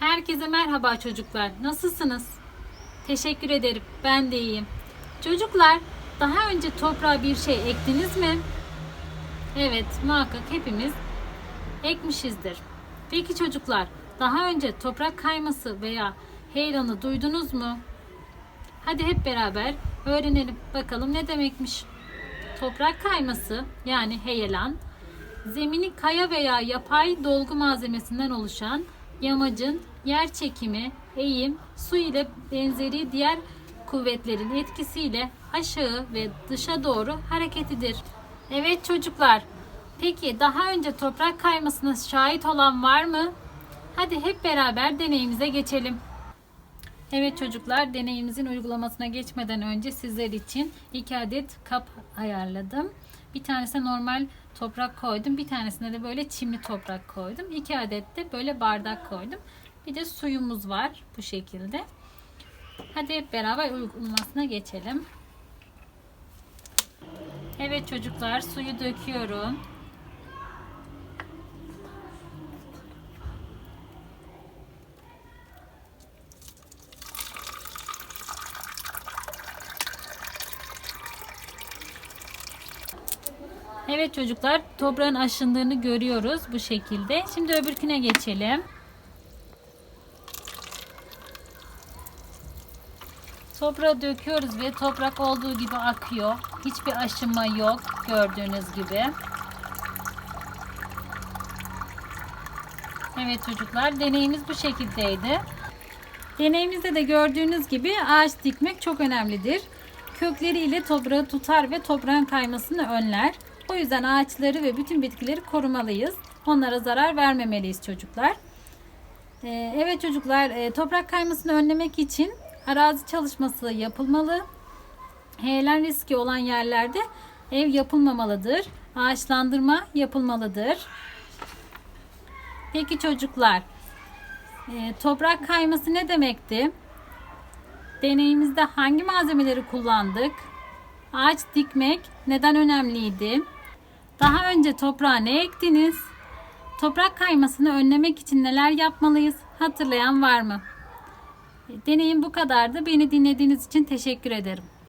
Herkese merhaba çocuklar. Nasılsınız? Teşekkür ederim. Ben de iyiyim. Çocuklar, daha önce toprağa bir şey ektiniz mi? Evet, muhakkak hepimiz ekmişizdir. Peki çocuklar, daha önce toprak kayması veya heyelanı duydunuz mu? Hadi hep beraber öğrenelim. Bakalım ne demekmiş? Toprak kayması yani heyelan, zemini kaya veya yapay dolgu malzemesinden oluşan yamacın yer çekimi, eğim, su ile benzeri diğer kuvvetlerin etkisiyle aşağı ve dışa doğru hareketidir. Evet çocuklar. Peki daha önce toprak kaymasına şahit olan var mı? Hadi hep beraber deneyimize geçelim. Evet çocuklar deneyimizin uygulamasına geçmeden önce sizler için iki adet kap ayarladım. Bir tanesine normal toprak koydum. Bir tanesine de böyle çimli toprak koydum. İki adet de böyle bardak koydum. Bir de suyumuz var bu şekilde. Hadi hep beraber uygulamasına geçelim. Evet çocuklar suyu döküyorum. Evet çocuklar toprağın aşındığını görüyoruz bu şekilde. Şimdi öbürküne geçelim. Toprağı döküyoruz ve toprak olduğu gibi akıyor. Hiçbir aşınma yok gördüğünüz gibi. Evet çocuklar deneyimiz bu şekildeydi. Deneyimizde de gördüğünüz gibi ağaç dikmek çok önemlidir. Kökleriyle toprağı tutar ve toprağın kaymasını önler. O yüzden ağaçları ve bütün bitkileri korumalıyız. Onlara zarar vermemeliyiz çocuklar. Ee, evet çocuklar e, toprak kaymasını önlemek için arazi çalışması yapılmalı. Heyelan riski olan yerlerde ev yapılmamalıdır. Ağaçlandırma yapılmalıdır. Peki çocuklar e, toprak kayması ne demekti? Deneyimizde hangi malzemeleri kullandık? Ağaç dikmek neden önemliydi? Daha önce toprağa ne ektiniz? Toprak kaymasını önlemek için neler yapmalıyız? Hatırlayan var mı? Deneyim bu kadardı. Beni dinlediğiniz için teşekkür ederim.